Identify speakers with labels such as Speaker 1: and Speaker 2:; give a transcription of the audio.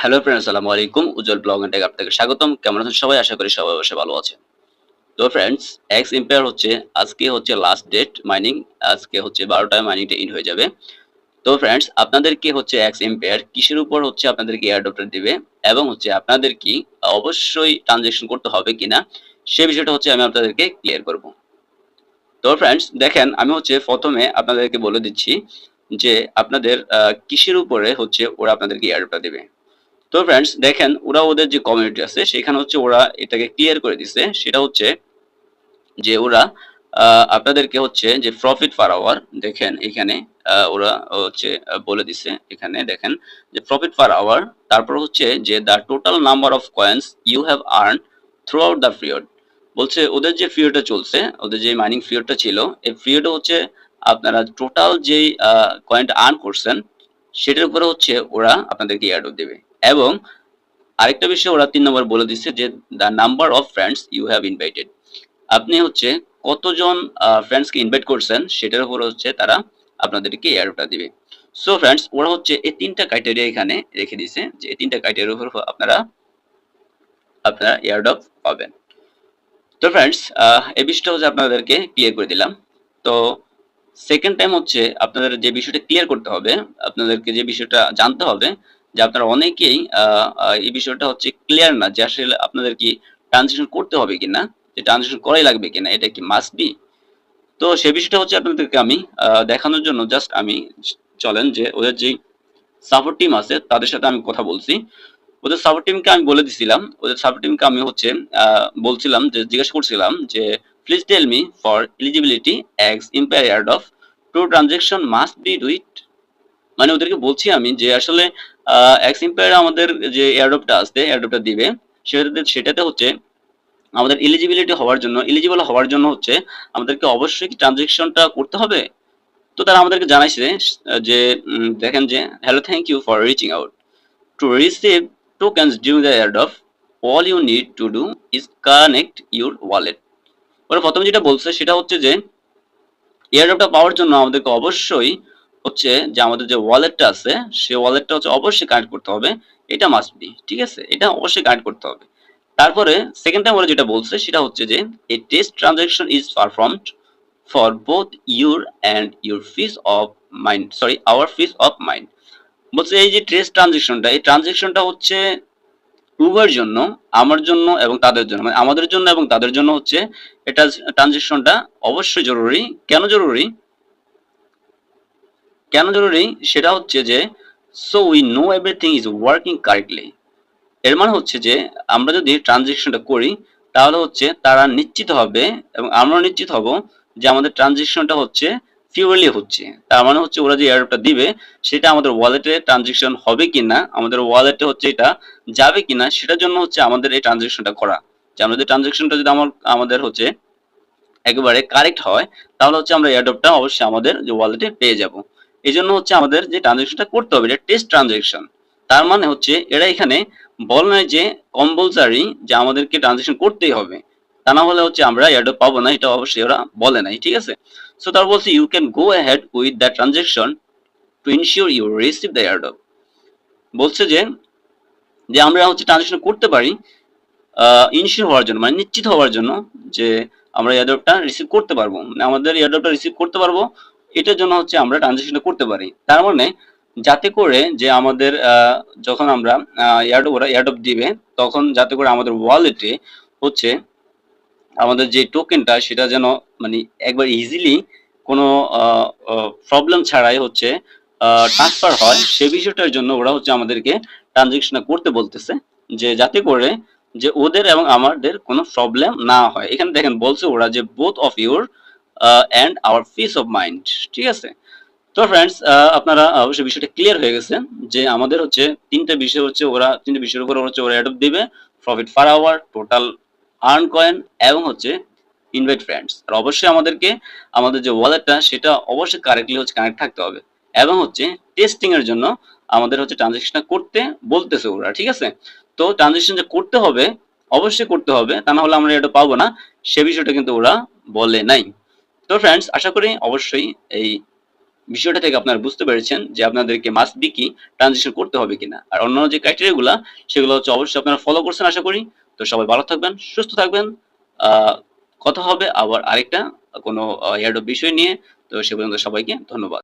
Speaker 1: Hello friend আসসালামু আলাইকুম। উজ্জ্বল blog and আপনাকে স্বাগতম। কেমন আছেন সবাই? আশা করি সবাই অবশ্যই ভালো আছে তো ফ্রেন্ডস এক্স এম্পায়ার হচ্ছে, আজকে হচ্ছে লাস্ট ডেট মাইনিং আজকে হচ্ছে বারোটায় মাইনিংটা ইন হয়ে যাবে। তো ফ্রেন্ডস আপনাদেরকে হচ্ছে এক্স এম্পায়ার কিসের উপর হচ্ছে আপনাদেরকে এয়ারড্রপটা দিবে এবং হচ্ছে আপনাদের কি অবশ্যই ট্রানজেকশন করতে হবে কিনা, সে বিষয়টা হচ্ছে আমি আপনাদেরকে ক্লিয়ার করব। তো ফ্রেন্ডস দেখেন, আমি হচ্ছে প্রথমে আপনাদেরকে বলে দিচ্ছি যে আপনাদের কিসের উপরে হচ্ছে ওরা আপনাদেরকে এয়ারড্রপটা দেবে। তো ফ্রেন্ডস দেখেন, ওরা ওদের যে কমিউনিটি আছে, সেখানে হচ্ছে ওরা এটাকে ক্লিয়ার করে দিছে। সেটা হচ্ছে যে ওরা আপনাদেরকে হচ্ছে যে প্রফিট পার আওয়ার দেখেন এখানে ওরা হচ্ছে বলে দিছে এখানে, দেখেন, যে প্রফিট পার আওয়ার তারপর হচ্ছে যে the total number of coins you have earn throughout the period বলছে, ওদের যে পিরিয়ডটা চলছে, ওদের যে মাইনিং পিরিয়ডটা ছিল, এই পিরিয়ডে হচ্ছে আপনারা টোটাল যেই কয়েনটা আর্ন করছেন, সেটার উপরে হচ্ছে ওরা আপনাদেরকে এয়ারড্রপ দেবে। এবং আরেকটা বিষয় ওরা তিন নম্বর বলে দিচ্ছে যে the number of friends you have invited আপনি হচ্ছে কতজন ফ্রেন্ডসকে ইনভাইট করছেন, সেটার উপর হচ্ছে তারা আপনাদেরকে এয়ারড্রপটা দিবে। সো ফ্রেন্ডস ওরা হচ্ছে এই তিনটা ক্রাইটেরিয়া এখানে রেখে দিয়েছে যে, এই তিনটা ক্রাইটেরিয়ার উপর আপনারা আপনারা এয়ারড্রপ পাবেন। তো ফ্রেন্ডস এই বিষয়টা হচ্ছে আপনাদেরকে ক্লিয়ার করে দিলাম। তো সেকেন্ড টাইম হচ্ছে আপনাদের যে বিষয়টা ক্লিয়ার করতে হবে, আপনাদেরকে যে বিষয়টা জানতে হবে যে আপনারা অনেকেই এই বিষয়টা হচ্ছে ক্লিয়ার না যে আসলে আপনাদের কি ট্রানজেকশন করতে হবে কিনা, যে ট্রানজেকশন করাই লাগবে কিনা, এটা কি মাস্ট বি তো সে বিষয়টা হচ্ছে আপনাদেরকে আমি দেখানোর জন্য জাস্ট আমি চলেন যে ওদের যে সাপোর্ট টিম আছে, তাদের সাথে আমি কথা বলছি। ওদের সাপোর্ট টিমকে আমি বলে দিছিলাম, ওদের সাপোর্ট টিমকে আমি হচ্ছে বলছিলাম যে, জিজ্ঞেস করছিলাম যে please tell me for eligibility ex impaired of two transaction must be do it মানে ওদেরকে বলছি আমি যে আসলে এক্স ইম্পায়ার আমাদের যে এয়ারড্রপটা আসবে এয়ারড্রপটা দিবে, সেটাতে সেটাতে হচ্ছে আমাদের এলিজিবিলিটি হওয়ার জন্য এলিজিবল হওয়ার জন্য হচ্ছে আমাদেরকে অবশ্যই ট্রানজেকশনটা করতে হবে? তো তারা আমাদেরকে জানাইছে যে দেখেন যে hello thank you for reaching out to receive tokens during the airdrop all you need to do is connect your wallet ওরা প্রথমে যেটা বলছে, সেটা হচ্ছে যে এয়ারড্রপটা পাওয়ার জন্য আমাদেরকে অবশ্যই হচ্ছে যে আমাদের যে ওয়ালেটটা আছে, সে ওয়ালেটটা হচ্ছে অবশ্যই কানেক্ট করতে হবে। এটা মাস্ট বি ঠিক আছে? এটা অবশ্যই কানেক্ট করতে হবে। তারপরে সেকেন্ড টাইম ওরা যেটা বলছে, সেটা হচ্ছে যে a test transaction is performed for both your and your peace of mind sorry our peace of mind বলছে এই যে টেস্ট ট্রানজেকশনটা এই ট্রানজেকশনটা হচ্ছে উভয়ের জন্য, আমার জন্য এবং তাদের জন্য। মানে আমাদের জন্য এবং তাদের জন্য হচ্ছে এটা ট্রানজেকশনটা অবশ্যই জরুরি। কেন জরুরি? কেন জরুরি? সেটা হচ্ছে যে so we know everything is working correctly এর মানে হচ্ছে যে, আমরা যদি ট্রানজেকশনটা করি, তাহলে হচ্ছে তারা নিশ্চিত হবে এবং আমরা নিশ্চিত হব যে আমাদের ট্রানজেকশনটা হচ্ছে পিওরলি হচ্ছে। তার মানে হচ্ছে ওরা যে এয়ারটা দিবে, সেটা আমাদের ওয়ালেটে ট্রানজেকশন হবে কিনা, আমাদের ওয়ালেটে হচ্ছে এটা যাবে কিনা, সেটার জন্য হচ্ছে আমাদের এই ট্রানজেকশনটা করা। যে আমাদের ট্রানজেকশনটা যদি আমার, আমাদের হচ্ছে একেবারে কারেক্ট হয়, তাহলে হচ্ছে আমরা এয়ারড্রপটা অবশ্যই আমাদের যে ওয়ালেটে পেয়ে যাব। এই জন্য হচ্ছে আমাদের যে ট্রানজেকশনটা করতে হবে, এটা টেস্ট ট্রানজেকশন তার মানে হচ্ছে এরা এখানে বল নয় যে কম্পালসারি যে আমাদেরকে ট্রানজেকশন করতেই হবে। তা না হলে হচ্ছে আমরা এয়ারড্রপ পাবো না, এটা অবশ্যই ওরা বলে নাই, ঠিক আছে? সো তার বলছে you can go ahead with the transaction to ensure you receive the airdrop বলছে যে যে আমরা হচ্ছে ট্রানজেকশন করতে পারি ইনশিওর হওয়ার জন্য মানে নিশ্চিত হওয়ার জন্য যে আমরা এয়ারড্রপটা রিসিভ করতে পারব। মানে আমাদের এয়ারড্রপটা রিসিভ করতে পারব এটার জন্য হচ্ছে আমরা ট্রানজেকশনটা করতে পারি। তার মানে যাতে করে যে আমাদের যখন আমরা এয়ারড্রপ ওরা এয়ারড্রপ দিবে, তখন যাতে করে আমাদের ওয়ালেটে হচ্ছে আমাদের যে টোকেনটা সেটা যেন মানে একবার ইজিলি কোনো প্রবলেম ছাড়াই হচ্ছে ট্রান্সফার হয়, সে বিষয়টার জন্য ওরা হচ্ছে আমাদেরকে ট্রানজেকশনটা করতে বলতেছে যে যাতে করে যে ওদের এবং আমাদের কোনো প্রবলেম না হয়। এখানে দেখেন বলছে ওরা যে both of your and our peace of mind ঠিক আছে? তো ফ্রেন্ডস আপনারা অবশ্যই বিষয়টা ক্লিয়ার হয়ে গেছে যে আমাদের হচ্ছে তিনটা বিষয় হচ্ছে ওরা, তিনটা বিষয়ের উপর হচ্ছে ওরা অ্যাডপ দিবে profit for our total earn coin এবং হচ্ছে ইনভাইট ফ্রেন্ডস আর অবশ্যই আমাদেরকে, আমাদের যে ওয়ালেটটা সেটা অবশ্যই কারেক্টলি হচ্ছে কানেক্ট থাকতে হবে এবং হচ্ছে টেস্টিং এর জন্য আমাদের হচ্ছে ট্রানজেকশনটা করতে বলতেছে ওরা, ঠিক আছে? তো ট্রানজেকশন যে করতে হবে, অবশ্যই করতে হবে, তা না হলে আমরা এটা পাবো না, সে বিষয়টা কিন্তু ওরা বলে নাই। তো ফ্রেন্ডস আশা করি অবশ্যই এই বিষয়টা থেকে আপনারা বুঝতে পেরেছেন যে আপনাদেরকে মাস্ট বি কি ট্রানজিশন করতে হবে কিনা। আর অন্যান্য যে ক্রাইটেরিয়াগুলো সেগুলো হচ্ছে অবশ্যই আপনারা ফলো করছেন আশা করি। তো সবাই ভালো থাকবেন, সুস্থ থাকবেন। কথা হবে আবার আরেকটা কোনো এয়ারডপ বিষয় নিয়ে। তো সে পর্যন্ত সবাইকে ধন্যবাদ।